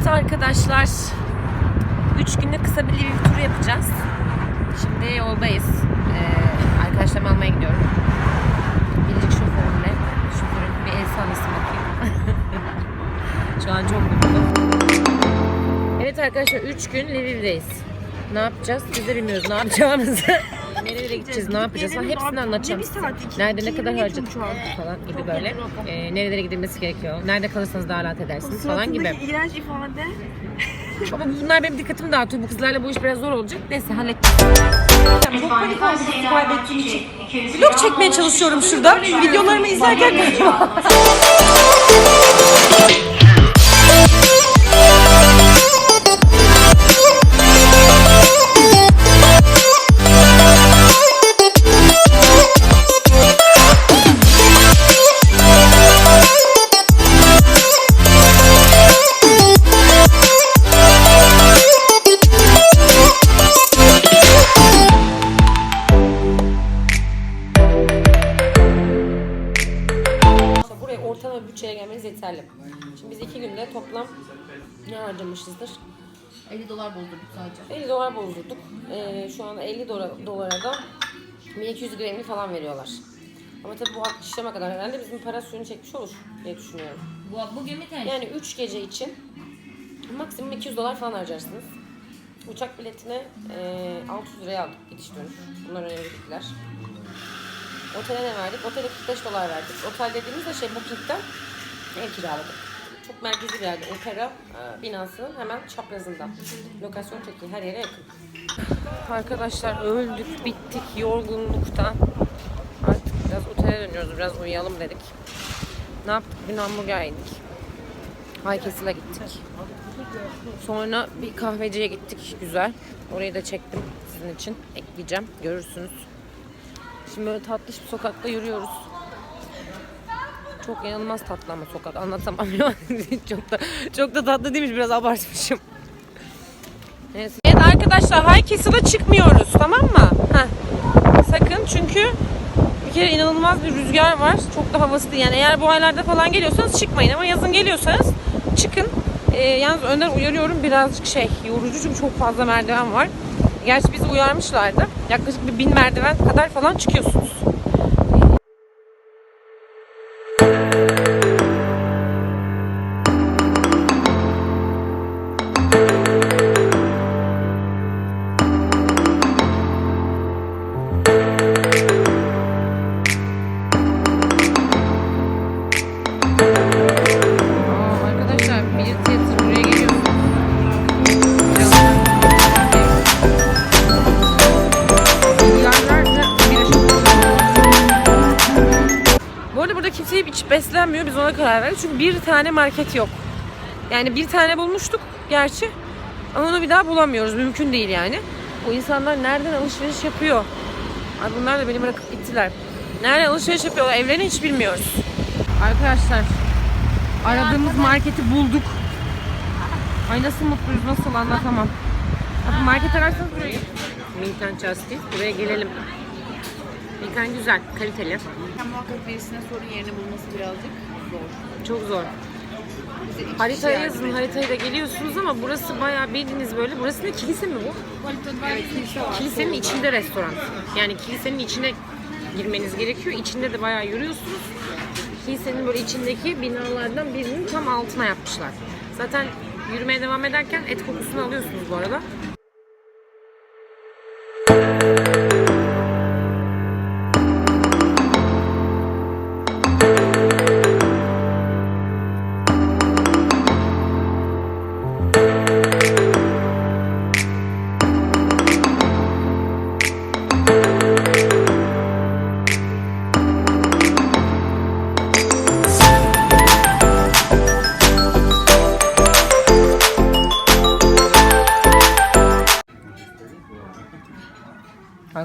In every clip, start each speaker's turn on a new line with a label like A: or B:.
A: Evet arkadaşlar. 3 günlük kısa bir Lviv turu yapacağız. Şimdi yoldayız. Ee, arkadaşlarımı almaya gidiyorum. Biricik şoförümle. Şoförün bir el sallasın bakayım. Şu an çok mutluyum. Evet arkadaşlar 3 gün Lviv'deyiz. Ne yapacağız? Biz de bilmiyoruz ne yapacağımızı. Nerelere gideceğiz, ne yapacağız falan hepsini anlatacağım size. Nerede ne kadar harcadık falan gibi böyle. Ee, nerelere gidilmesi gerekiyor. Nerede kalırsanız daha rahat edersiniz falan gibi.
B: İğrenç ifade.
A: Ama bunlar benim dikkatimi dağıtıyor. Bu kızlarla bu iş biraz zor olacak. Neyse halledeceğiz.
B: Çok panik oldum sizi kaybettiğim için. Vlog çekmeye çalışıyorum şurada. Videolarımı izlerken
A: yeterli. Şimdi biz iki günde toplam ne harcamışızdır?
C: 50 dolar bozdurduk sadece.
A: 50 dolar bozdurduk. Ee, şu anda 50 dolar, dolara da 1200 gramı falan veriyorlar. Ama tabii bu akşama kadar herhalde bizim para suyunu çekmiş olur diye düşünüyorum.
C: Bu, bu gemi ters.
A: Yani 3 gece için maksimum 200 dolar falan harcarsınız. Uçak biletine e, 600 liraya aldık gidiş dönüş. Bunlar önemli bilgiler. Otele ne verdik? Otele 45 dolar verdik. Otel dediğimiz de şey Booking'den ev kiraladık. Çok merkezi bir yerde. Opera binasının hemen çaprazında. Lokasyon çok iyi. Her yere yakın. Arkadaşlar öldük, bittik yorgunluktan. Artık biraz otele dönüyoruz. Biraz uyuyalım dedik. Ne yaptık? Bugün hamburger yedik. Haykesil'e gittik. Sonra bir kahveciye gittik. Güzel. Orayı da çektim sizin için. Ekleyeceğim. Görürsünüz. Şimdi böyle tatlış bir sokakta yürüyoruz. Çok inanılmaz tatlı ama sokak. Anlatamam ya. çok da çok da tatlı değilmiş. Biraz abartmışım. Neyse. Evet arkadaşlar Haykesil'e çıkmıyoruz. Tamam mı? Heh. Sakın çünkü bir kere inanılmaz bir rüzgar var. Çok da havası değil. Yani eğer bu aylarda falan geliyorsanız çıkmayın ama yazın geliyorsanız çıkın. Ee, yalnız önden uyarıyorum birazcık şey yorucu çünkü çok fazla merdiven var. Gerçi bizi uyarmışlardı. Yaklaşık bir bin merdiven kadar falan çıkıyorsunuz. Beslenmiyor. Biz ona karar verdik. Çünkü bir tane market yok. Yani bir tane bulmuştuk gerçi. Ama onu bir daha bulamıyoruz. Mümkün değil yani. Bu insanlar nereden alışveriş yapıyor? Ay bunlar da beni bırakıp gittiler. Nereden alışveriş yapıyorlar? Evlerini hiç bilmiyoruz. Arkadaşlar aradığımız marketi bulduk. Ay nasıl mutluyuz nasıl anlatamam. Abi market ararsanız buraya Milkan Justice. Buraya gelelim. Milkan güzel, kaliteli.
C: Muhakkak birisine sorun yerini bulması birazcık zor.
A: Çok zor. Haritaya yazın,
C: yardım
A: haritayı da geliyorsunuz ama burası bayağı bildiğiniz böyle. Burası ne? Kilise mi bu?
C: Evet, kilise var.
A: Kilisenin içinde restoran. Yani kilisenin içine girmeniz gerekiyor. İçinde de bayağı yürüyorsunuz. Kilisenin böyle içindeki binalardan birinin tam altına yapmışlar. Zaten yürümeye devam ederken et kokusunu alıyorsunuz bu arada.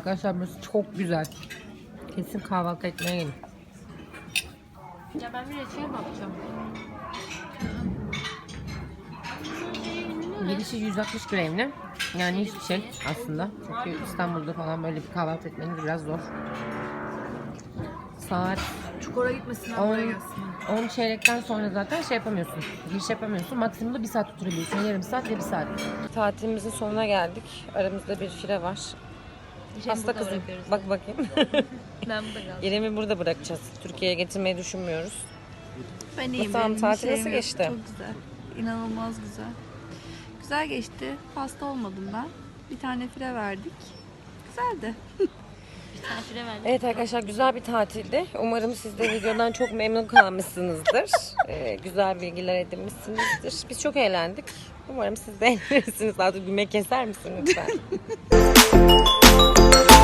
A: Arkadaşlar burası çok güzel. Kesin kahvaltı etmeye gelin.
C: Ya ben bir reçeye bakacağım.
A: Gelişi 160 gramlı. Yani hiçbir şey aslında. Çünkü İstanbul'da falan böyle bir kahvaltı etmeniz biraz zor. Saat çok
C: Dekora gitmesinler buraya
A: On,
C: gelsinler.
A: 10 çeyrekten sonra zaten şey yapamıyorsun. Giriş yapamıyorsun. Maksimumda bir saat oturabiliyorsun. Yarım saat ya bir saat. Tatilimizin sonuna geldik. Aramızda bir fire var. Hasta kızım. Bak bakayım.
B: Ben burada kaldım.
A: İrem'i burada bırakacağız. Türkiye'ye getirmeyi düşünmüyoruz.
D: Ben iyiyim.
A: Nasıl,
D: benim
A: tatil
D: şeyim
A: nasıl
D: yok.
A: geçti?
D: Çok güzel. İnanılmaz güzel. Güzel geçti. Hasta olmadım ben. Bir tane fire verdik. Güzeldi.
A: Evet arkadaşlar güzel bir tatildi. Umarım siz de videodan çok memnun kalmışsınızdır. Ee, güzel bilgiler edinmişsinizdir. Biz çok eğlendik. Umarım siz de eğlenirsiniz. Artık gülmek keser misin lütfen?